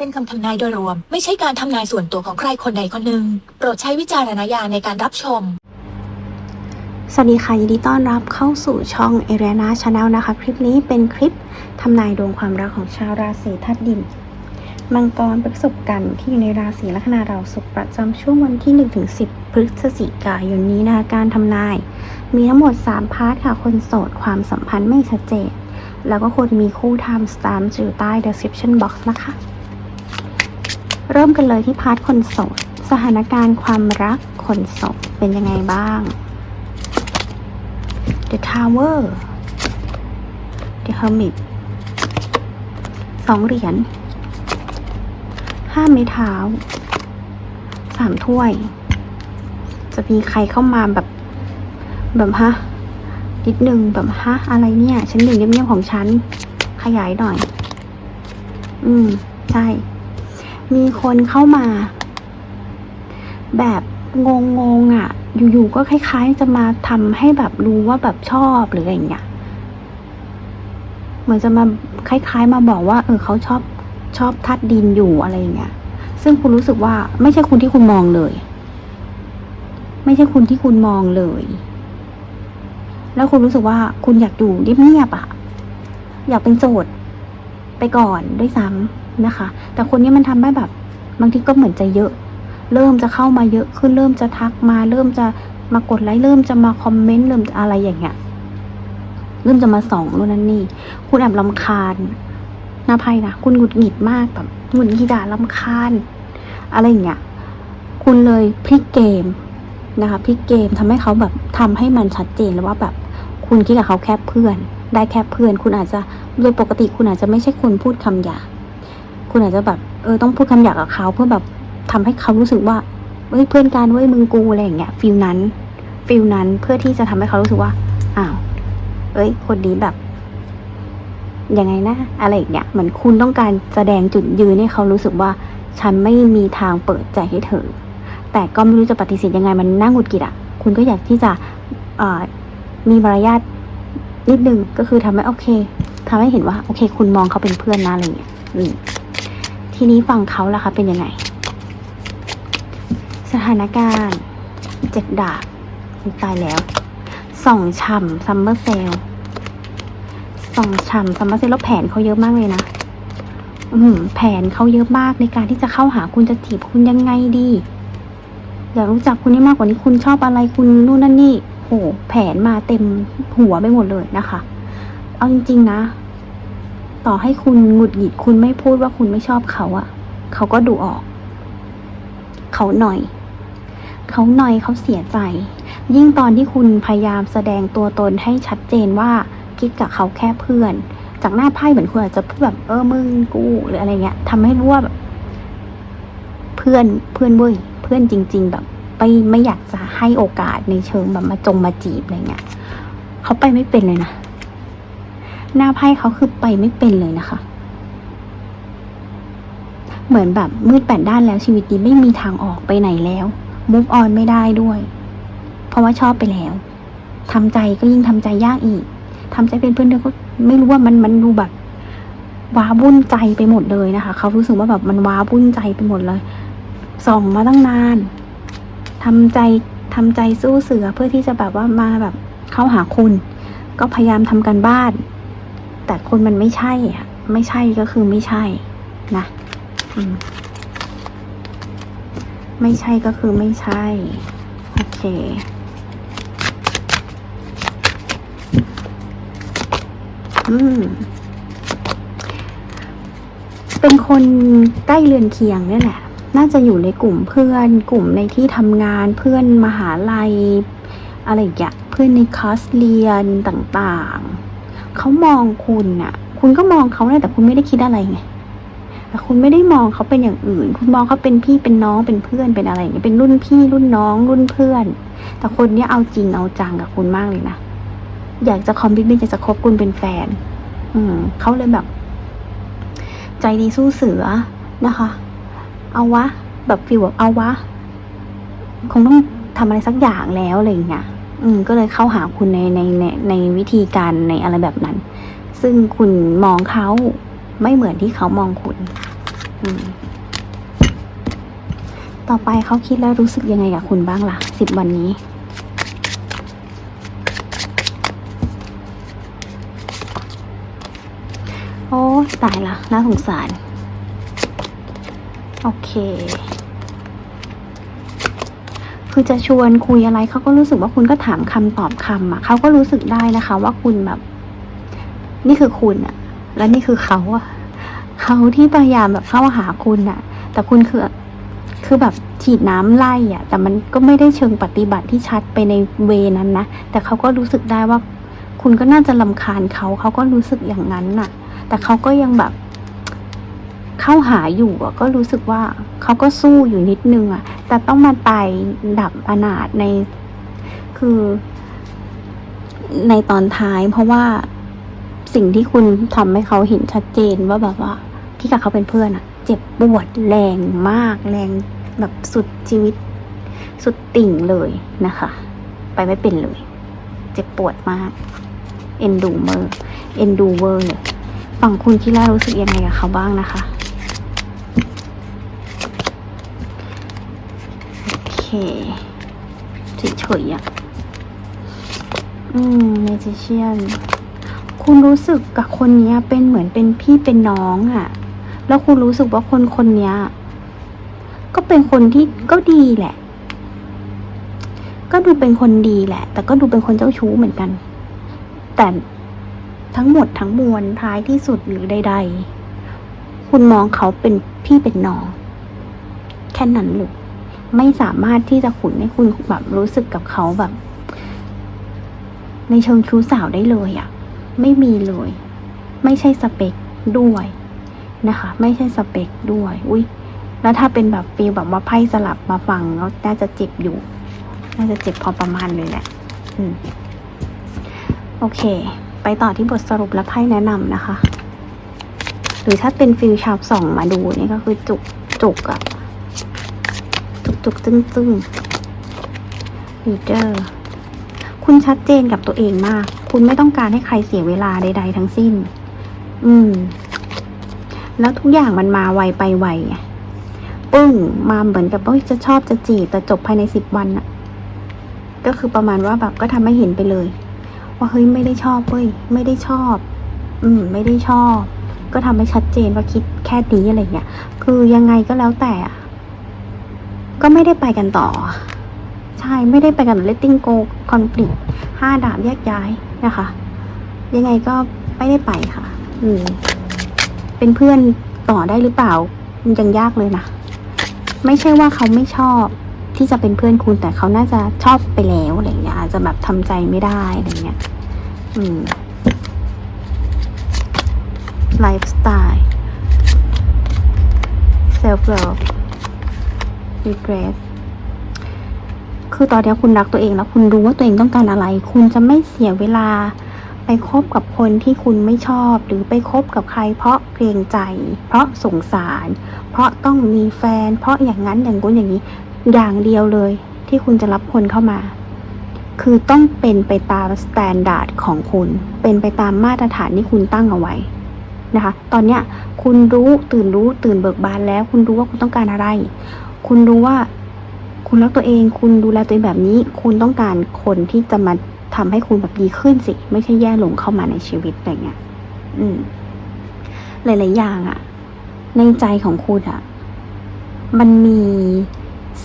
เป็นคำทำนายโดยรวม ไม่ใช่การทำนายส่วนตัวของใครคนใดคนหนึ่ง โปรดใช้วิจารณญาณในการรับชมสวัสดีค่ะ ยินดีต้อนรับเข้าสู่ช่องเอเรียนาชาแนลนะคะ คลิปนี้เป็นคลิปทำนายดวงความรักของชาวราศีธาตุดิน มังกรประสบกันธ์ที่อยู่ในราศีลัคนาราศุกร์ประจำช่วงวันที่ 1-10 พฤศจิกายนนี้นะคะการทำนาย มีทั้งหมด 3 พาร์ทค่ะ คนโสดความสัมพันธ์ไม่ชัดเจน แล้วก็คนมีคู่ทำสตามอยู่ใต้ description box นะคะ เริ่มกันเลยที่พาร์ทคนโสด สถานการณ์ความรักคนโสดเป็นยังไงบ้าง The Tower The Hermit สองเหรียญห้าไม้เท้าสามถ้วย จะมีใครเข้ามาแบบ แบบฮะนิดนึงแบบฮะอะไรเนี่ย ฉันหนึ่งเงียบๆของฉัน ขยายหน่อย อืม ใช่ มีคนเข้ามา แบบงงๆอะ อยู่ๆก็คล้าย ๆ จะมาทำให้แบบรู้ว่าแบบชอบหรืออะไรเงี้ยเหมือนจะมาคล้าย ๆ มาบอกว่า เออเขาชอบชอบทัดดินอยู่อะไรเงี้ยซึ่งคุณรู้สึกว่าไม่ใช่คุณที่คุณมองเลย ไม่ใช่คุณที่คุณมองเลย แล้วคุณรู้สึกว่าคุณอยากอยู่เงียบๆอะ อยากเป็นโสดไปก่อนด้วยซ้ำ นะคะ แต่คนนี้มันทำให้แบบ บางทีก็เหมือนจะเยอะ เริ่มจะเข้ามาเยอะขึ้นเริ่มจะทักมา เริ่มจะมากดไลค์เริ่มจะมาคอมเมนต์เริ่มจะอะไรอย่างเงี้ยเริ่มจะมาส่องนู่นนั่นนี่ คุณแอบลำคาญน้าไพ่นะคุณหงุดหงิดมากแบบหงุดหงิดด่าลำคาญ อะไรอย่างเงี้ยคุณเลยพลิกเกมนะคะพลิกเกมทำให้เขาแบบทำให้มันชัดเจนแล้วว่าแบบ คุณคิดกับเขาแค่เพื่อน ได้แค่เพื่อน คุณอาจจะโดยปกติคุณอาจจะไม่ใช่คนพูดคำหยาบ คุณอาจจะแบบเออต้องพูดคำหยาบกับเขาเพื่อแบบทำให้เขารู้สึกว่าเฮ้ยเพื่อนกันเว้ยมึงกูอะไรอย่างเงี้ยฟิลนั้นฟิลนั้นเพื่อที่จะทำให้เขารู้สึกว่าอ้าวเอ้ย คนนี้แบบยังไงนะอะไรอย่างเงี้ยเหมือนคุณต้องการแสดงจุดยืนให้เขารู้สึกว่า ฉันไม่มีทางเปิดใจให้เธอ แต่ก็ไม่รู้จะปฏิเสธยังไงมันน่าหงุดหงิดอะ คุณก็อยากที่จะมีมารยาทนิดนึงก็คือทำให้โอเคทำให้เห็นว่า โอเค คุณมองเขาเป็นเพื่อนนะอะไรเงี้ยอืม ทีนี้ฝั่งเขาล่ะคะเป็นยังไง สถานการณ์เจ็ดดาบตายแล้วสองช่ำซัมเมอร์เซลสองช่ำซัมเมอร์เซลแล้วแผนเขาเยอะมากเลยนะอืมแผนเขาเยอะมากในการที่จะเข้าหาคุณจะจีบคุณยังไงดี อยากรู้จักคุณให้มากกว่านี้คุณชอบอะไรคุณนู่นนั่นนี่โหแผนมาเต็มหัวไปหมดเลยนะคะ เอาจริง ๆ นะ ต่อให้คุณหงุดหงิดคุณไม่พูดว่าคุณไม่ชอบเขาอะเขาก็ดูออก เขาหน่อย เขาหน่อยเขาเสียใจ ยิ่งตอนที่คุณพยายามแสดงตัวตนให้ชัดเจนว่าคิดกับเขาแค่เพื่อน จากหน้าไพ่เหมือนคุณอาจจะพูดแบบเออมึงกูหรืออะไรเงี้ยทำให้รู้ว่าแบบเพื่อนเพื่อนเว้ยเพื่อนจริง ๆ แบบไปไม่อยากจะให้โอกาสในเชิงแบบมาจงมาจีบอะไรเงี้ยเขาไปไม่เป็นเลยนะ หน้าไพ่เขาคือไปไม่เป็นเลยนะคะ เหมือนแบบมืดแปดด้านแล้วชีวิตนี้ไม่มีทางออกไปไหนแล้วมุฟออนไม่ได้ด้วย เพราะว่าชอบไปแล้วทำใจก็ยิ่งทำใจยากอีกทำใจเป็นเพื่อนเธอก็ไม่รู้ว่ามันมันดูแบบว้าวุ่นใจไปหมดเลยนะคะเขารู้สึกว่าแบบมันว้าวุ่นใจไปหมดเลยส่องมาตั้งนานทำใจทำใจสู้เสือเพื่อที่จะแบบว่ามาแบบเข้าหาคุณ ก็พยายามทำกันบ้าน แต่คนมันไม่ใช่อะไม่ใช่ก็คือไม่ใช่นะไม่ใช่ก็คือไม่ใช่ โอเคอืมเป็นคนใกล้เรือนเคียงเนี่ยแหละ น่าจะอยู่ในกลุ่มเพื่อน กลุ่มในที่ทำงาน เพื่อนมหาลัย อะไรอย่างเงี้ย เพื่อนในคอร์สเรียนต่าง ๆ เขามองคุณน่ะคุณก็มองเขาเนี่ยแต่คุณไม่ได้คิดอะไรไงแต่คุณไม่ได้มองเขาเป็นอย่างอื่น คุณมองเขาเป็นพี่เป็นน้องเป็นเพื่อนเป็นอะไรอย่างเงี้ยเป็นรุ่นพี่รุ่นน้องรุ่นเพื่อน แต่คนเนี้ยเอาจริงเอาจังกับคุณมากเลยนะอยากจะคอมมิตเมนต์อยากจะคบคุณเป็นแฟน อืมเขาเลยแบบ ใจดีสู้เสือนะคะ เอาวะ แบบฟีลแบบเอาวะ คงต้องทำอะไรสักอย่างแล้วอะไรอย่างเงี้ย อืมก็เลยเข้าหาคุณในในในในวิธีการในอะไรแบบนั้น ซึ่งคุณมองเขาไม่เหมือนที่เขามองคุณ อืม ต่อไปเขาคิดแล้วรู้สึกยังไงกับคุณบ้างล่ะสิบวันนี้โอ้ตายละน่าสงสาร โอเค คือจะชวนคุยอะไรเขาก็รู้สึกว่าคุณก็ถามคำตอบคำอะเขาก็รู้สึกได้นะคะ ว่าคุณแบบ นี่คือคุณอะ และนี่คือเขาอะเขาที่พยายามแบบเข้าหาคุณอะ แต่คุณคือคือแบบฉีดน้ำไล่อะ แต่มันก็ไม่ได้เชิงปฏิบัติที่ชัดไปในเวนั้นนะแต่เขาก็รู้สึกได้ว่า คุณก็น่าจะลำคาญเขาเขาก็รู้สึกอย่างนั้นน่ะ แต่เขาก็ยังแบบ เข้าหาอยู่ก็รู้สึกว่าเขาก็สู้อยู่นิดนึงอะ แต่ต้องมาตายดับอนาถในคือในตอนท้าย เพราะว่าสิ่งที่คุณทำให้เขาเห็นชัดเจนว่าแบบว่าที่กับเขาเป็นเพื่อนอะเจ็บปวดแรงมาก แรงแบบสุดชีวิต สุดติ่งเลยนะคะ ไปไม่เป็นเลย เจ็บปวดมาก เอ็นดูเมอร์เอ็นดูเวอร์เลยฝั่งคุณคิล่ารู้สึกยังไงกับเขาบ้างนะคะ โอ เคเฉยๆอะอืมเมจิเชียน คุณรู้สึกกับคนนี้เป็นเหมือนเป็นพี่เป็นน้องอะ่ะ แล้วคุณรู้สึกว่าคนคนนี้ก็เป็นคนที่ก็ดีแหละ ก็ดูเป็นคนดีแหละ แต่ก็ดูเป็นคนเจ้าชู้เหมือนกัน แต่ทั้งหมดทั้งมวลท้ายที่สุดหรือใด ๆ คุณมองเขาเป็นพี่เป็นน้อง แค่นั้นเลย ไม่สามารถที่จะขุนให้คุณแบบรู้สึกกับเขาแบบ ในเชิงชู้สาวได้เลยอะ่ะไม่มีเลย ไม่ใช่สเปคด้วยนะคะ ไม่ใช่สเปคด้วย อุ้ยแล้วถ้าเป็นแบบฟีลแบบว่าไพ่สลับมาฟังแล้วน่าจะเจ็บอยู่ น่าจะเจ็บพอประมาณเลยแหละ อืม โอเค ไปต่อที่บทสรุปและไพ่แนะนำนะคะ หรือถ้าเป็นฟิลชาร์ปสองมาดูนี่ก็คือจุกจุกอะ จุกจุกจึ้งจึ้งลีเดอร์คุณชัดเจนกับตัวเองมาก คุณไม่ต้องการให้ใครเสียเวลาใด ๆ ทั้งสิ้น อืม แล้วทุกอย่างมันมาไวไปไวปึ้ง มาเหมือนกับว่าจะชอบจะจีบ แต่จบภายในสิบวันอะก็คือประมาณว่าแบบก็ทำให้เห็นไปเลย ว่าเฮ้ยไม่ได้ชอบเว้ยไม่ได้ชอบ อืม ไม่ได้ชอบ ก็ทำให้ชัดเจนว่าคิดแค่นี้อะไรเงี้ย คือยังไงก็แล้วแต่อะ ก็ไม่ได้ไปกันต่อ ใช่ไม่ได้ไปกัน letting go conflict ห้าดาบแยกย้ายนะคะ ยังไงก็ไม่ได้ไปค่ะ อืม เป็นเพื่อนต่อได้หรือเปล่ายังยากเลยนะ ไม่ใช่ว่าเขาไม่ชอบที่จะเป็นเพื่อนคุณแต่เขาน่าจะชอบไปแล้วอะไรเงี้ยอาจจะแบบทำใจไม่ได้อะไรเงี้ย อืมไลฟ์สไตล์ self love regret คือตอนนี้คุณรักตัวเองแล้วคุณรู้ว่าตัวเองต้องการอะไร คุณจะไม่เสียเวลาไปคบกับคนที่คุณไม่ชอบ หรือไปคบกับใคร เพราะเกรงใจ เพราะสงสาร เพราะต้องมีแฟน เพราะอย่างนั้นอย่างนู้นอย่างนี้ อย่างเดียวเลย ที่คุณจะรับคนเข้ามา คือต้องเป็นไปตามสแตนดาร์ดของคุณ เป็นไปตามมาตรฐานที่คุณตั้งเอาไว้นะคะ ตอนเนี้ยคุณรู้ตื่นรู้ตื่นเบิกบานแล้ว คุณรู้ว่าคุณต้องการอะไร คุณรู้ว่า คุณรักตัวเอง คุณดูแลตัวเองแบบนี้ คุณต้องการคนที่จะมาทำให้คุณแบบดีขึ้นสิ ไม่ใช่แย่ลงเข้ามาในชีวิตอะไรเงี้ย อืม หลาย ๆ อย่างอะในใจของคุณอะมันมี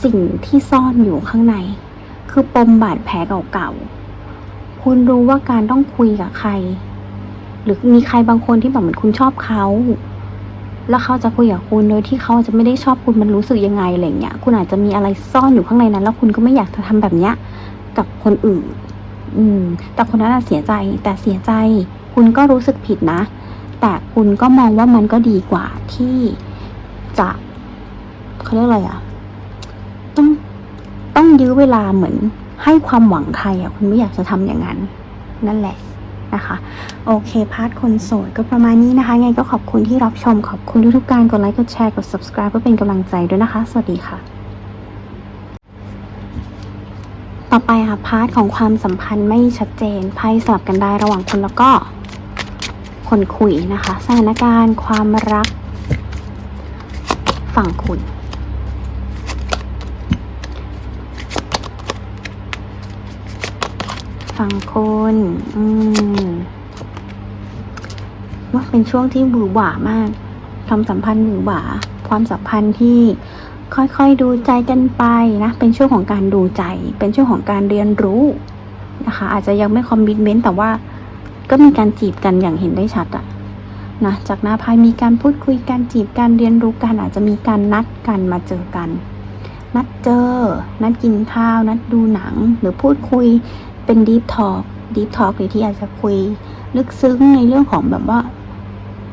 สิ่งที่ซ่อนอยู่ข้างใน คือปมบาดแผลเก่าๆ คุณรู้ว่าการต้องคุยกับใคร หรือมีใครบางคนที่แบบเหมือนคุณชอบเขา แล้วเขาจะคุยกับคุณโดยที่เขาอาจจะไม่ได้ชอบคุณมันรู้สึกยังไงอะไรเงี้ยคุณอาจจะมีอะไรซ่อนอยู่ข้างในนั้น แล้วคุณก็ไม่อยากจะทำแบบเนี้ยกับคนอื่น อืม แต่คนนั้นอะเสียใจ แต่เสียใจ คุณก็รู้สึกผิดนะ แต่คุณก็มองว่ามันก็ดีกว่าที่จะเขาเรียกอะไรอะต้องต้องยื้อเวลาเหมือนให้ความหวังใครอะคุณไม่อยากจะทำอย่างนั้น นั่นแหละ นะคะ โอเค พาร์ทคนโสดก็ประมาณนี้นะคะ ไงก็ขอบคุณที่รับชม ขอบคุณทุกๆการกดไลค์ กดแชร์ กด subscribe เพื่อเป็นกำลังใจด้วยนะคะ สวัสดีค่ะ ต่อไปค่ะ พาร์ทของความสัมพันธ์ไม่ชัดเจน ไพ่สลับกันได้ระหว่างคนแล้วก็ คนคุยนะคะ สถานการณ์ ความรัก ฝั่งคุณ ฝั่งคุณอืม ว่าเป็นช่วงที่หวือหวามากความสัมพันธ์หือหวา ความสัมพันธ์ที่ค่อยๆดูใจกันไปนะ เป็นช่วงของการดูใจ เป็นช่วงของการเรียนรู้นะคะ อาจจะยังไม่คอมมิชเมนต์แต่ว่าก็มีการจีบกันอย่างเห็นได้ชัดอะนะ จากหน้าไพ่มีการพูดคุยกันจีบกันเรียนรู้กันอาจจะมีการนัดกันมาเจอกัน นัดเจอ นัดกินข้าว นัดดูหนัง หรือพูดคุย เป็นดีฟทอ l k ดีฟทอ l k หรือที่อาจจะคุย ลึกซึ้งในเรื่องของแบบว่า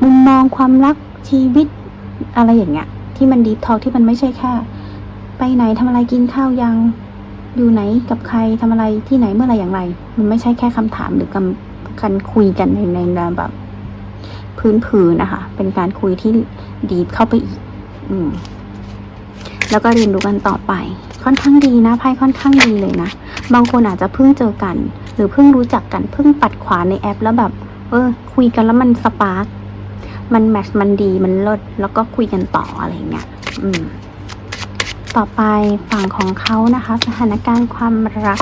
มุมมองความรักชีวิตอะไรอย่างเงี้ย ที่มันดีฟทอ l k ที่มันไม่ใช่แค่ไปไหนทำอะไรกินข้าวยังอยู่ไหนกับใครทำอะไรที่ไหนเมื่อไรอย่างไร มันไม่ใช่แค่คำถามหรือการการคุยกันในในแบบพื้นผืนนะคะ เป็นการคุยที่ดีฟเข้าไปอีก อืม แล้วก็เรียนรู้กันต่อไป ค่อนข้างดีนะไพ่ค่อนข้างดีเลยนะ บางคนอาจจะเพิ่งเจอกัน หรือเพิ่งรู้จักกันเพิ่งปัดขวาในแอปแล้วแบบ เออ คุยกันแล้วมันสปาร์กมันแมทช์มันดีมันเลิศแล้วก็คุยกันต่ออะไรเงี้ยอืม ต่อไปฝั่งของเขานะคะ สถานการณ์ความรัก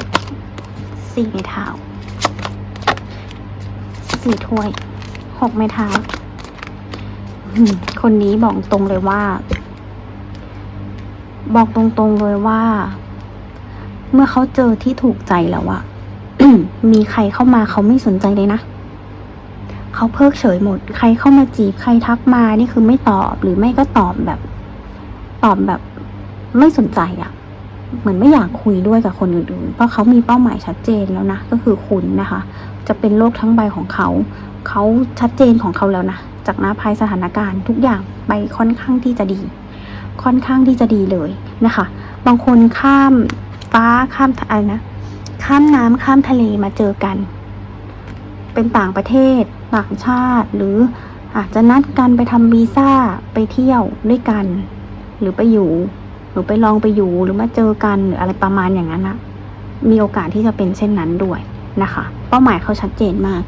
สี่ไม้เท้าสี่ถ้วยหกไม้เท้าคนนี้บอกตรงเลยว่า บอกตรงๆเลยว่า เมื่อเขาเจอที่ถูกใจแล้วอะมีใครเข้ามาเขาไม่สนใจเลยนะ เขาเพิกเฉยหมด ใครเข้ามาจีบใครทักมานี่คือไม่ตอบหรือไม่ก็ตอบแบบ ตอบแบบ ไม่สนใจอะเหมือนไม่อยากคุยด้วยกับคนอื่นๆ เพราะเขามีเป้าหมายชัดเจนแล้วนะ ก็คือคุณนะคะ จะเป็นโลกทั้งใบของเขา เขาชัดเจนของเขาแล้วนะ จากหน้าภัยสถานการณ์ทุกอย่างไปค่อนข้างที่จะดี ค่อนข้างที่จะดีเลยนะคะ บางคนข้ามฟ้าข้ามอะไรนะข้ามน้ำข้ามทะเลมาเจอกัน เป็นต่างประเทศต่างชาติ หรืออาจจะนัดกันไปทำวีซ่าไปเที่ยวด้วยกัน หรือไปอยู่ หรือไปลองไปอยู่หรือมาเจอกันหรืออะไรประมาณอย่างนั้นนะมีโอกาสที่จะเป็นเช่นนั้นด้วยนะคะ เป้าหมายเขาชัดเจนมาก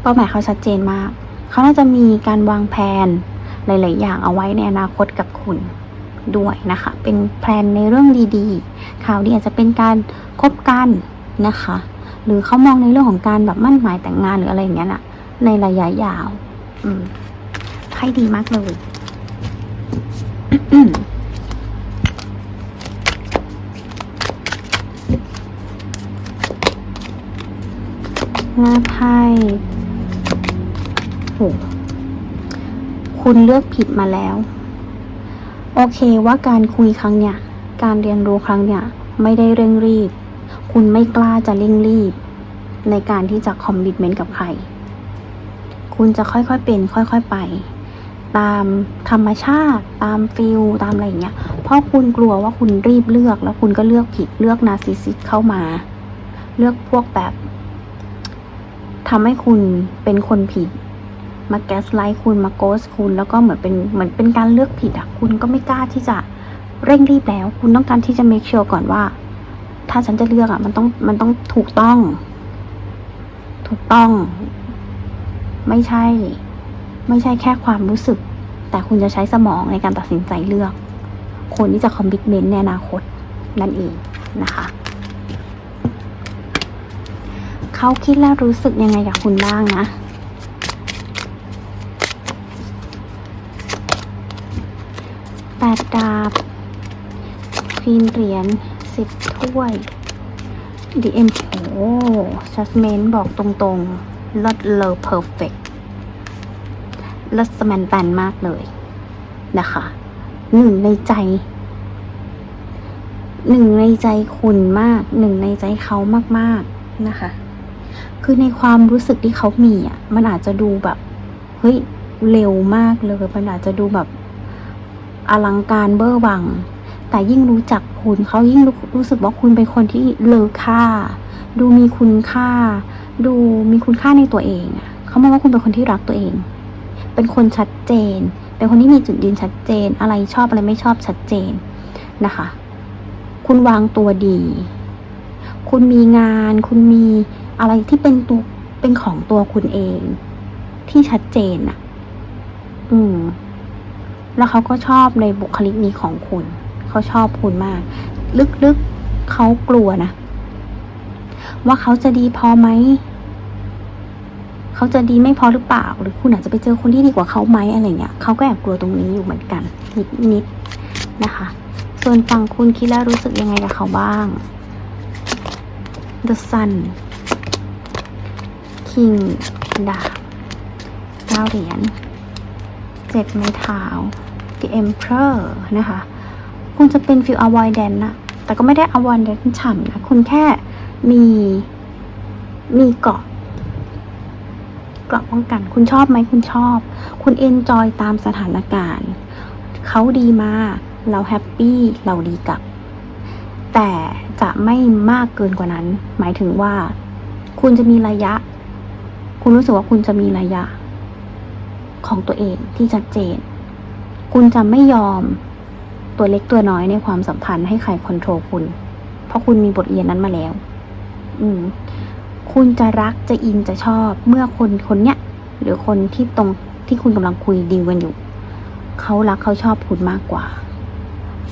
เป้าหมายเขาชัดเจนมาก เขาน่าจะมีการวางแผนหลาย ๆ อย่างเอาไว้ในอนาคตกับคุณ ด้วยนะคะ เป็นแพลนในเรื่องดีๆ ข่าวดีอาจจะเป็นการคบกันนะคะ หรือเขามองในเรื่องของการแบบมั่นหมายแต่งงานหรืออะไรอย่างเงี้ยนะในระยะยาว อืมไพ่ดีมากเลยหน้าไพ่โหคุณเลือกผิดมาแล้ว โอเคว่าการคุยครั้งเนี้ยการเรียนรู้ครั้งเนี้ยไม่ได้เร่งรีบ คุณไม่กล้าจะเร่งรีบ ในการที่จะคอมมิ t เมนต์กับใคร คุณจะค่อยๆเป็น ค่อยๆไป ตามธรรมชาติ ตามฟิลตามอะไรอย่างเงี้ย เพราะคุณกลัวว่าคุณรีบเลือก แล้วคุณก็เลือกผิดเลือกนาซิสซิสเข้ามา เลือกพวกแบบทำให้คุณเป็นคนผิด มาแกสไลท์คุณมาโกสคุณ แล้วก็เหมือนเป็นเหมือนเป็นการเลือกผิดอะคุณก็ไม่กล้าที่จะเร่งรีบแล้ว คุณต้องการที่จะ make sure ก่อนว่า ถ้าฉันจะเลือกอะมันต้องมันต้องถูกต้อง ถูกต้อง ไม่ใช่ ไม่ใช่แค่ความรู้สึก แต่คุณจะใช้สมองในการตัดสินใจเลือก คนที่จะคอมมิ t เมนต์ในอนาคตนั่นเองนะคะเขาคิดและรู้สึกยังไงกับคุณบ้างนะ แป ดดาบคีนเหรียญสิบถ้วย DM โอ้ชัสเมนบอกตรงๆลดเลอเพอร์เฟกลดสแมนแตนมากเลยนะคะหนึ่งในใจหนึ่งในใจคุณมากหนึ่งในใจเขามากๆนะคะ คือในความรู้สึกที่เขามีอะ มันอาจจะดูแบบ เฮ้ย เร็วมากเลย มันอาจจะดูแบบ อลังการเบอร์วัง แต่ยิ่งรู้จักคุณเขายิ่งรู้รู้สึกว่าคุณเป็นคนที่เลอค่า ดูมีคุณค่า ดูมีคุณค่าในตัวเองเขามองว่าคุณเป็นคนที่รักตัวเอง เป็นคนชัดเจน เป็นคนที่มีจุดยืนชัดเจน อะไรชอบอะไรไม่ชอบชัดเจนนะคะ คุณวางตัวดี คุณมีงาน คุณมีอะไรที่เป็นตัวเป็นของตัวคุณเอง ที่ชัดเจนอะอืม แล้วเขาก็ชอบในบุคลิกนี้ของคุณ เขาชอบคุณมาก ลึกๆเขากลัวนะ ว่าเขาจะดีพอไหม เขาจะดีไม่พอหรือเปล่า หรือคุณอาจจะไปเจอคนที่ดีกว่าเขาไหมอะไรเงี้ยเขาก็แอบกลัวตรงนี้อยู่เหมือนกัน นิดๆนะคะ ส่วนฝั่งคุณคิดแล้วรู้สึกยังไงกับเขาบ้าง The Sun King ดาบเก้าเหรียญ เจ็ดไม้เท้า The Emperor นะคะคุณจะเป็นฟิล avoidant นะแต่ก็ไม่ได้ avoidant ฉ่ำนะคุณแค่มีมีเกาะเกราะป้องกัน คุณชอบไหมคุณชอบ คุณเอนจอยตามสถานการณ์ เขาดีมาเราแฮปปี้เราดีกับ แต่จะไม่มากเกินกว่านั้น หมายถึงว่า คุณจะมีระยะ คุณรู้สึกว่าคุณจะมีระยะ ของตัวเองที่ชัดเจน คุณจะไม่ยอมตัวเล็กตัวน้อยในความสัมพันธ์ให้ใครคอนโทรลคุณ เพราะคุณมีบทเรียนนั้นมาแล้ว อืม คุณจะรักจะอินจะชอบ เมื่อคนคนเนี้ยหรือคนที่ตรงที่คุณกำลังคุยดีกันอยู่ เขารักเขาชอบคุณมากกว่า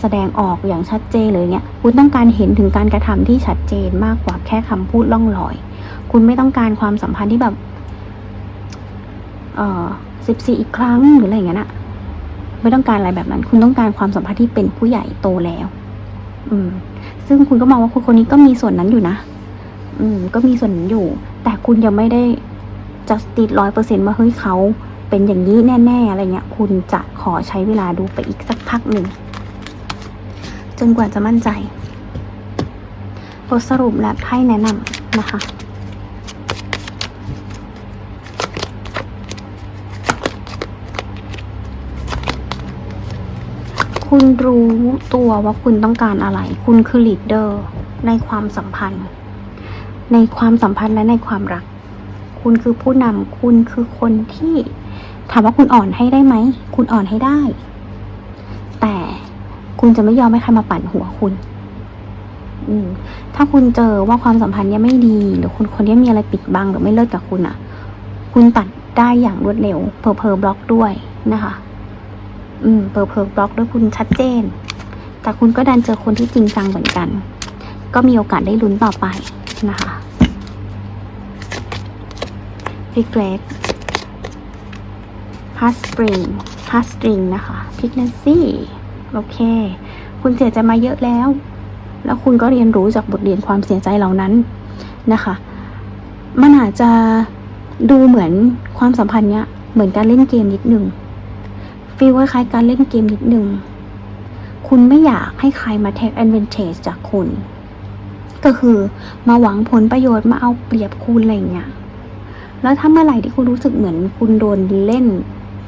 แสดงออกอย่างชัดเจนเลยเนี่ย คุณต้องการเห็นถึงการกระทำที่ชัดเจนมากกว่าแค่คำพูดล่องลอย คุณไม่ต้องการความสัมพันธ์ที่แบบ เอ่อสิบสี่อีกครั้งหรืออะไรอย่างเงี้ยนะไม่ต้องการอะไรแบบนั้น คุณต้องการความสัมพันธ์ที่เป็นผู้ใหญ่โตแล้ว อืม ซึ่งคุณก็มองว่าคนคนนี้ก็มีส่วนนั้นอยู่นะ อืม ก็มีส่วนนั้นอยู่ แต่คุณยังไม่ได้ justice ร้อยเปอร์เซ็นต์ว่าเฮ้ยเขาเป็นอย่างนี้แน่ ๆ อะไรเงี้ย คุณจะขอใช้เวลาดูไปอีกสักพักหนึ่งจนกว่าจะมั่นใจ บทสรุปและให้แนะนำนะคะ คุณรู้ตัวว่าคุณต้องการอะไร คุณคือลีดเดอร์ในความสัมพันธ์ ในความสัมพันธ์และในความรัก คุณคือผู้นำคุณคือคนที่ถามว่าคุณอ่อนให้ได้ไหม คุณอ่อนให้ได้ แต่คุณจะไม่ยอมให้ใครมาปั่นหัวคุณ อืม ถ้าคุณเจอว่าความสัมพันธ์เนี้ยไม่ดี หรือคนคนนี้มีอะไรปิดบังหรือไม่เลิกกับคุณอะ คุณตัดได้อย่างรวดเร็วเพอเพอบล็อกด้วยนะคะ อืมเปิดเผยบล็อกด้วยคุณชัดเจน แต่คุณก็ดันเจอคนที่จริงจังเหมือนกัน ก็มีโอกาสได้ลุ้นต่อไปนะคะ regret past spring past string นะคะ pregnancy โอเค คุณเสียใจมาเยอะแล้ว แล้วคุณก็เรียนรู้จากบทเรียนความเสียใจเหล่านั้นนะคะ มันอาจจะดูเหมือนความสัมพันธ์เนี้ยเหมือนการเล่นเกมนิดนึง ฟีลคล้ายๆการเล่นเกมนิดนึงคุณไม่อยากให้ใครมา take advantage จากคุณ ก็คือมาหวังผลประโยชน์มาเอาเปรียบคุณอะไรเงี้ย แล้วถ้าเมื่อไหร่ที่คุณรู้สึกเหมือน คุณโดนเล่น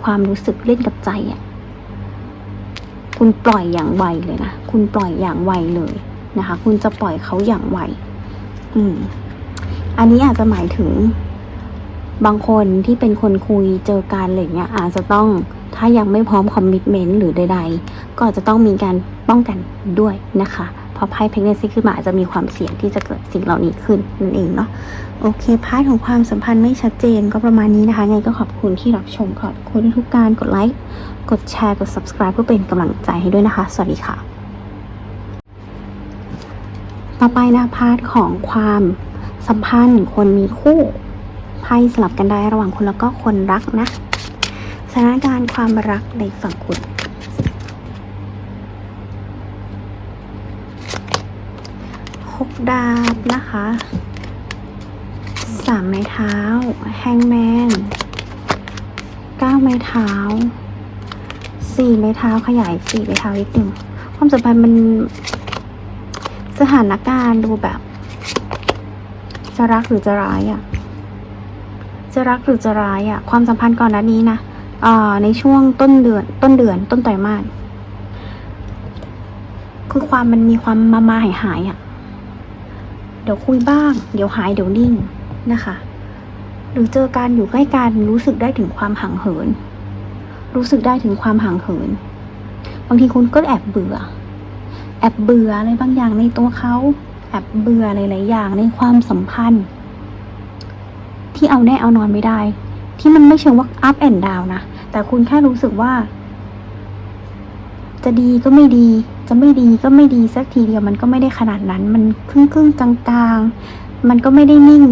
ความรู้สึกเล่นกับใจอะ่ะ คุณปล่อยอย่างไวเลยนะ คุณปล่อยอย่างไวเลยนะคะ คุณจะปล่อยเขาอย่างไว อืม อันนี้อาจจะหมายถึงบางคนที่เป็นคนคุยเจอการอะไรเงี้ยอาจจะต้อง ถ้ายังไม่พร้อมคอมมิชเมนต์หรือใด ๆ ก็อาจจะต้องมีการป้องกันด้วยนะคะ เพราะไพ่เพกเนซี่ขึ้นมาอาจจะมีความเสี่ยงที่จะเกิดสิ่งเหล่านี้ขึ้นนั่นเองเนาะโอเคพาร์ทของความสัมพันธ์ไม่ชัดเจนก็ประมาณนี้นะคะไงก็ขอบคุณที่รับชมขอบคุณทุกการกดไลค์กดแชร์กด subscribe เพื่อเป็นกำลังใจให้ด้วยนะคะ สวัสดีค่ะ ต่อไปนะพาร์ทของความสัมพันธ์คนมีคู่ไพ่สลับกันได้ระหว่างคนแล้วก็คนรักนะ สถานการณ์ความรักในฝั่งคุณหกดาบนะคะสามไม้เท้า แฮงแมนเก้าไม้เท้าสี่ไม้เท้าขยายสี่ไม้เท้านิดหนึ่งความสัมพันธ์มันสถานการณ์ดูแบบ จะรักหรือจะร้ายอะ่ะ จะรักหรือจะร้ายอะ่ะ ความสัมพันธ์ก่อนหน้านี้นะ ในช่วงต้นเดือนต้นเดือนต้นไตรมาสคือความมันมีความมามาหายหายๆอะ เดี๋ยวคุยบ้าง เดี๋ยวหายเดี๋ยวนิ่งนะคะ หรือเจอกันอยู่ใกล้กันรู้สึกได้ถึงความห่างเหิน รู้สึกได้ถึงความห่างเหิน บางทีคุณก็แอบเบื่อ แอบเบื่ออะไรบางอย่างในตัวเขาแอบเบื่อหลายๆอย่างในความสัมพันธ์ ที่เอาแน่เอานอนไม่ได้ ที่มันไม่เชิงว่า up and down นะ แต่คุณแค่รู้สึกว่า จะดีก็ไม่ดี จะไม่ดีก็ไม่ดีสักทีเดียวมันก็ไม่ได้ขนาดนั้น มันครึ่งครึ่งกลางๆมันก็ไม่ได้นิ่ง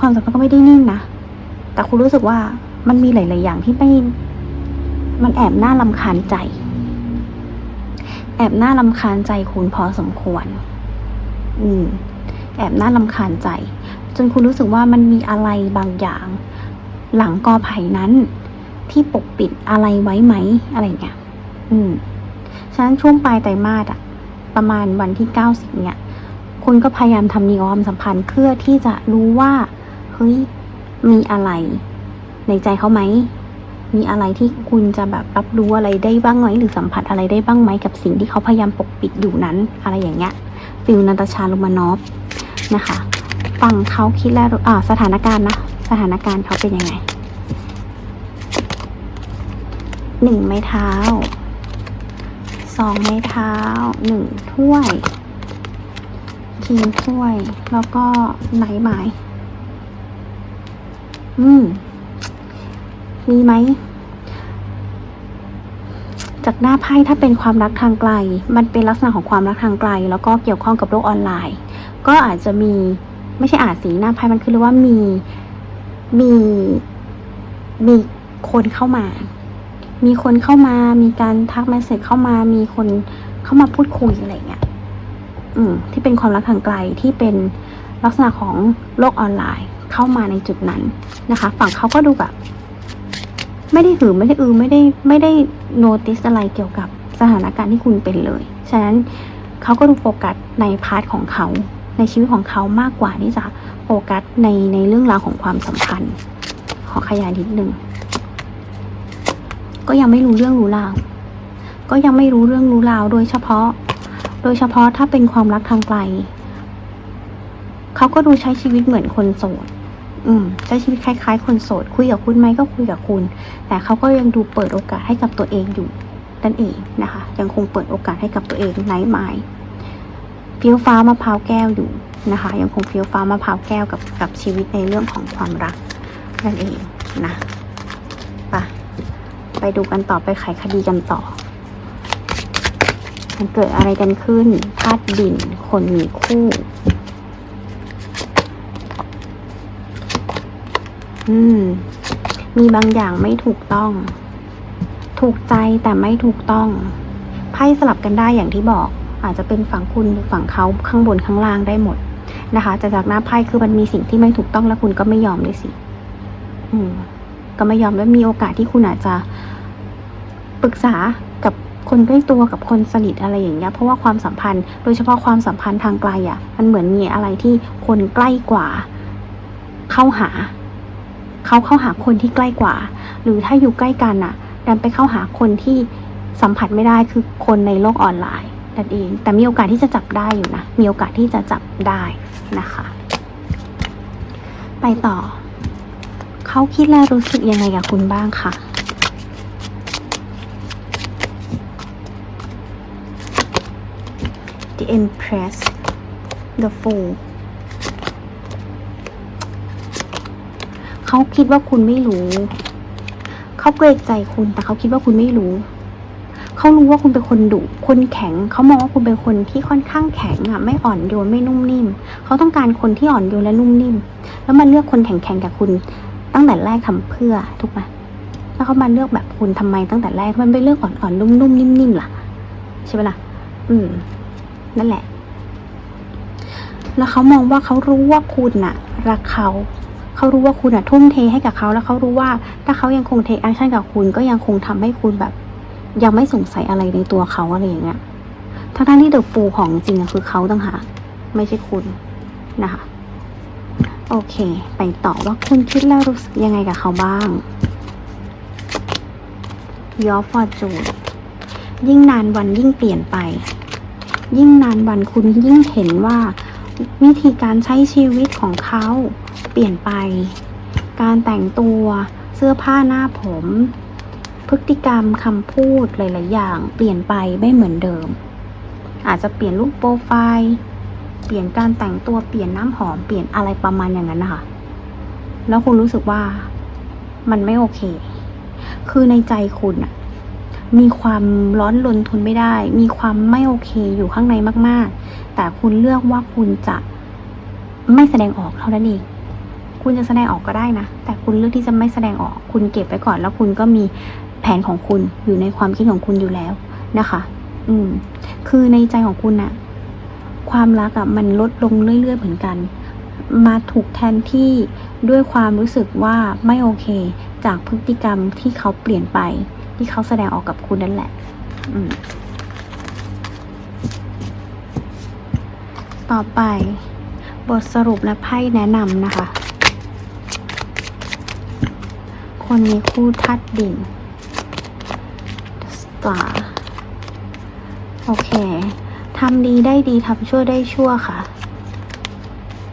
ความสัมพันธ์ก็ไม่ได้นิ่งนะ แต่คุณรู้สึกว่ามันมีหลาย ๆ อย่างที่ไม่ มันแอบน่าลำคาญใจ แอบน่าลำคาญใจคุณพอสมควร อืม แอบน่าลำคาญใจ จนคุณรู้สึกว่ามันมีอะไรบางอย่าง หลังกอไผ่นั้น ที่ปกปิดอะไรไว้ไหมอะไรเงี้ย อืม ฉะนั้นช่วงปลายไตรมาสอะประมาณวันที่เก้าสิบเนี่ย คุณก็พยายามทำนิวความสัมพันธ์เพื่อที่จะรู้ว่าเฮ้ยมีอะไรในใจเขาไหม มีอะไรที่คุณจะแบบรับรู้อะไรได้บ้างไหมหรือสัมผัสอะไรได้บ้างไหมกับสิ่งที่เขาพยายามปกปิดอยู่นั้น อะไรอย่างเงี้ยฟิลนันตชาลุมานอฟนะคะ ฟังเขาคิดแล้วอ่าสถานการณ์นะ สถานการณ์เขาเป็นยังไงหนึ่งไม้เท้าสองไม้เท้าหนึ่งถ้วยทีมถ้วย แล้วก็ไหนไม้อืม มีไหม จากหน้าไพ่ถ้าเป็นความรักทางไกล มันเป็นลักษณะของความรักทางไกล แล้วก็เกี่ยวข้องกับโลกออนไลน์ ก็อาจจะมีไม่ใช่อาจสีหน้าไพ่มันคือเรียกว่ามี มีมีคนเข้ามา มีคนเข้ามา มีการทักเมสเซจเข้ามา มีคนเข้ามาพูดคุยอะไรเงี้ย อืม ที่เป็นความรักทางไกลที่เป็นลักษณะของโลกออนไลน์เข้ามาในจุดนั้นนะคะ ฝั่งเขาก็ดูแบบ ไม่ได้หือไม่ได้อือไม่ได้ไม่ได้โนติสอะไรเกี่ยวกับสถานการณ์ที่คุณเป็นเลย ฉะนั้นเขาก็ดูโฟกัสในพาร์ทของเขา ในชีวิตของเขามากกว่าที่จะโฟกัสในในเรื่องราวของความสัมพันธ์ ขอขยายนิดนึง ก็ยังไม่รู้เรื่องรู้ราว ก็ยังไม่รู้เรื่องรู้ราวโดยเฉพาะ โดยเฉพาะถ้าเป็นความรักทางไกล เขาก็ดูใช้ชีวิตเหมือนคนโสดอืมใช้ชีวิตคล้าย ๆ คนโสด คุยกับคุณไหมก็คุยกับคุณ แต่เขาก็ยังดูเปิดโอกาสให้กับตัวเองอยู่นั่นเองนะคะ ยังคงเปิดโอกาสให้กับตัวเองไนท์ไมล์ เฟี้ยวฟ้ามะพร้าวแก้วอยู่นะคะ ยังคงเฟี้ยวฟ้ามะพร้าวแก้วกับกับชีวิตในเรื่องของความรักนั่นเองนะไปไปดูกันต่อไปไขคดีกันต่อ มันเกิดอะไรกันขึ้นธาตุดินคนมีคู่อืมมีบางอย่างไม่ถูกต้อง ถูกใจแต่ไม่ถูกต้อง ไพ่สลับกันได้อย่างที่บอก อาจจะเป็นฝั่งคุณฝั่งเขาข้างบนข้างล่างได้หมดนะคะจากหน้าไพ่คือมันมีสิ่งที่ไม่ถูกต้องแล้วคุณก็ไม่ยอมด้วยสิอืมก็ไม่ยอมแล้วมีโอกาสที่คุณอาจจะปรึกษากับคนใกล้ตัวกับคนสนิทอะไรอย่างเงี้ยเพราะว่าความสัมพันธ์ โดยเฉพาะความสัมพันธ์ทางไกลอะ มันเหมือนมีอะไรที่คนใกล้กว่า เข้าหา เขาเข้าหาคนที่ใกล้กว่า หรือถ้าอยู่ใกล้กันน่ะดันไปเข้าหาคนที่สัมผัสไม่ได้คือคนในโลกออนไลน์ันเอง แต่มีโอกาสที่จะจับได้อยู่นะ มีโอกาสที่จะจับได้นะคะ ไปต่อ เขาคิดและรู้สึกยังไงกับคุณบ้างคะ The Empress The Fool เขาคิดว่าคุณไม่รู้ เขาเกรงใจคุณแต่เขาคิดว่าคุณไม่รู้ เขารู้ว่าคุณเป็นคนดุคนแข็ง เขามองว่าคุณเป็นคนที่ค่อนข้างแข็งอะ ไม่อ่อนโยนไม่นุ่มนิ่ม เขาต้องการคนที่อ่อนโยนและนุ่มนิ่ม แล้วมาเลือกคนแข็งๆกับคุณ ตั้งแต่แรกทำเพื่อถูกไหมแล้วเขามาเลือกแบบคุณทำไมตั้งแต่แรกมันไปเลือกอ่อนๆนุ่มๆนิ่มๆล่ะใช่ไหมล่ะ อืม นั่นแหละ แล้วเขามองว่าเขารู้ว่าคุณน่ะรักเขาเขารู้ว่าคุณอะทุ่มเทให้กับเขาแล้วเขารู้ว่า ถ้าเขายังคงเทคแอคชั่นกับคุณก็ยังคงทำให้คุณแบบ ยังไม่สงสัยอะไรในตัวเขาอะไรอย่างเงี้ยทั้งที่เดอะฟูของจริงคือเขาต่างหากไม่ใช่คุณนะคะ โอเค ไปต่อว่าคุณคิดแล้วรู้สึกยังไงกับเขาบ้างยอฟอร์จูนยิ่งนานวันยิ่งเปลี่ยนไป ยิ่งนานวันคุณยิ่งเห็นว่า วิธีการใช้ชีวิตของเขาเปลี่ยนไป การแต่งตัวเสื้อผ้าหน้าผม พฤติกรรมคำพูดหลาย ๆ อย่าง เปลี่ยนไปไม่เหมือนเดิม อาจจะเปลี่ยนรูปโปรไฟล์เปลี่ยนการแต่งตัวเปลี่ยนน้ำหอมเปลี่ยนอะไรประมาณอย่างนั้นนะคะแล้วคุณรู้สึกว่ามันไม่โอเค คือในใจคุณอะมีความร้อนรนทนไม่ได้ มีความไม่โอเคอยู่ข้างในมาก ๆ แต่คุณเลือกว่าคุณจะไม่แสดงออกเท่านั้นเอง คุณจะแสดงออกก็ได้นะ แต่คุณเลือกที่จะไม่แสดงออก คุณเก็บไว้ก่อน แล้วคุณก็มี แผนของคุณอยู่ในความคิดของคุณอยู่แล้วนะคะ อืม คือในใจของคุณอะความรักอะมันลดลงเรื่อย ๆ เหมือนกัน มาถูกแทนที่ด้วยความรู้สึกว่าไม่โอเค จากพฤติกรรมที่เขาเปลี่ยนไป ที่เขาแสดงออกกับคุณนั่นแหละ อืม ต่อไป บทสรุปและไพ่แนะนำนะคะ คนมีคู่ทัดดิ่ง star โอเคทำดีได้ดีทำชั่วได้ชั่วค่ะ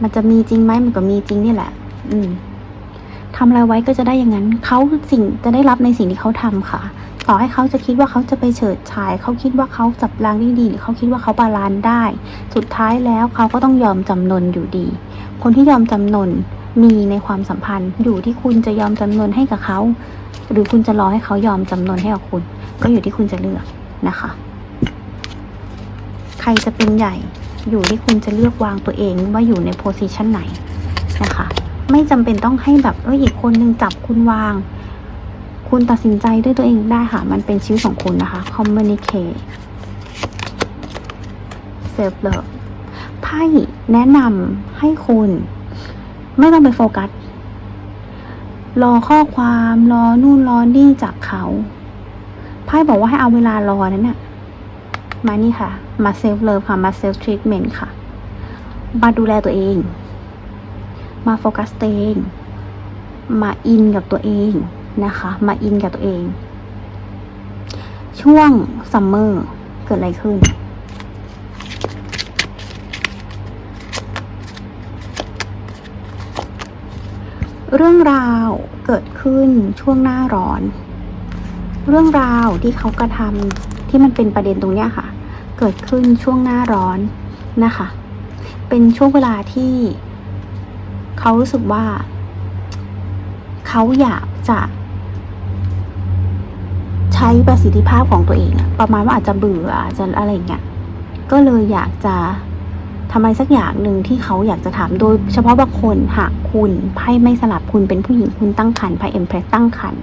มันจะมีจริงไหมมันก็มีจริงนี่แหละ อืมทำอะไรไว้ก็จะได้อย่างนั้น เขาสิ่งจะได้รับในสิ่งที่เขาทำค่ะ ต่อให้เขาจะคิดว่าเขาจะไปเฉิดฉาย เขาคิดว่าเขาจับรางได้ดีหรือเขาคิดว่าเขาบาลานซ์ได้ สุดท้ายแล้วเขาก็ต้องยอมจำนนอยู่ดี คนที่ยอมจำนนมีในความสัมพันธ์อยู่ที่คุณจะยอมจำนนให้กับเขา หรือคุณจะรอให้เขายอมจำนนให้กับคุณ ก็อยู่ที่คุณจะเลือกนะคะ ใครจะเป็นใหญ่อยู่ที่คุณจะเลือกวางตัวเองว่าอยู่ในโพสิชันไหนนะคะ ไม่จำเป็นต้องให้แบบเอออีกคนนึงจับคุณวาง คุณตัดสินใจด้วยตัวเองได้ค่ะ มันเป็นชีวิตของคุณนะคะ communicate self love ไพ่แนะนำให้คุณ ไม่ต้องไปโฟกัส รอข้อความรอนู่นรอนี่จากเขาไพ่บอกว่าให้เอาเวลารอนั้นน่ะมานี่ค่ะ มาเซลฟ์เลิฟค่ะ มาเซลฟ์ทรีทเมนต์ค่ะ มาดูแลตัวเอง มาโฟกัสตัวเอง มาอินกับตัวเองนะคะ มาอินกับตัวเอง ช่วงซัมเมอร์เกิดอะไรขึ้น เรื่องราวเกิดขึ้นช่วงหน้าร้อน เรื่องราวที่เขากระทำที่มันเป็นประเด็นตรงเนี้ยค่ะ เกิดขึ้นช่วงหน้าร้อนนะคะ เป็นช่วงเวลาที่ เขารู้สึกว่า เขาอยากจะใช้ประสิทธิภาพของตัวเองอะประมาณว่าอาจจะเบื่ออาจจะอะไรเงี้ยก็เลยอยากจะ ทำอะไรสักอย่างหนึ่งที่เขาอยากจะทำโดย เฉพาะบางคนหากคุณไพ่ไม่สลับคุณเป็นผู้หญิงคุณตั้งครรภ์ไพ่เอ็มเพรสตั้งครรภ์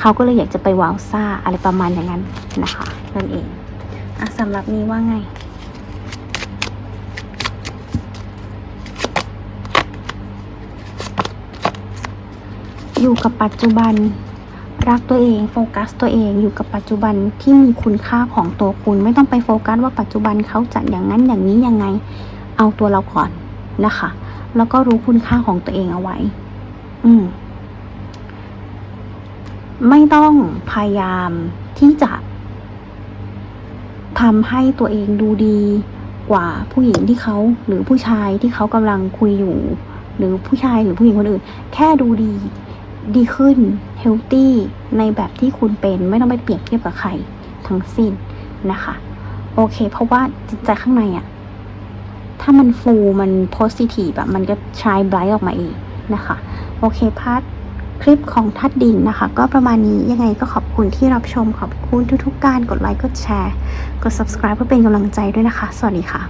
เขาก็เลยอยากจะไปวาวซ่าอะไรประมาณอย่างนั้นนะคะนั่นเองอะสำหรับนี้ว่าไงอยู่กับปัจจุบัน รักตัวเองโฟกัสตัวเองอยู่กับปัจจุบันที่มีคุณค่าของตัวคุณ ไม่ต้องไปโฟกัสว่าปัจจุบันเขาจะอย่างนั้นอย่างนี้ยังไง เอาตัวเราก่อนนะคะ แล้วก็รู้คุณค่าของตัวเองเอาไว้ อืม ไม่ต้องพยายามที่จะทำให้ตัวเองดูดีกว่าผู้หญิงที่เขาหรือผู้ชายที่เขากำลังคุยอยู่ หรือผู้ชายหรือผู้หญิงคนอื่น แค่ดูดี ดีขึ้นเฮลตี้ในแบบที่คุณเป็นไม่ต้องไปเปรียบเทียบกับใครทั้งสิ้นนะคะ โอเค เพราะว่าจิตใจข้างในอะถ้ามันฟูมันโพสิทีฟแบบมันก็ชายไบรท์ออกมาเองนะคะ โอเคพาร์ทคลิปของทัดดินนะคะ ก็ประมาณนี้ยังไงก็ขอบคุณที่รับชมขอบคุณทุกๆการกดไลค์กดแชร์ กด subscribe เพื่อเป็นกำลังใจด้วยนะคะ สวัสดีค่ะ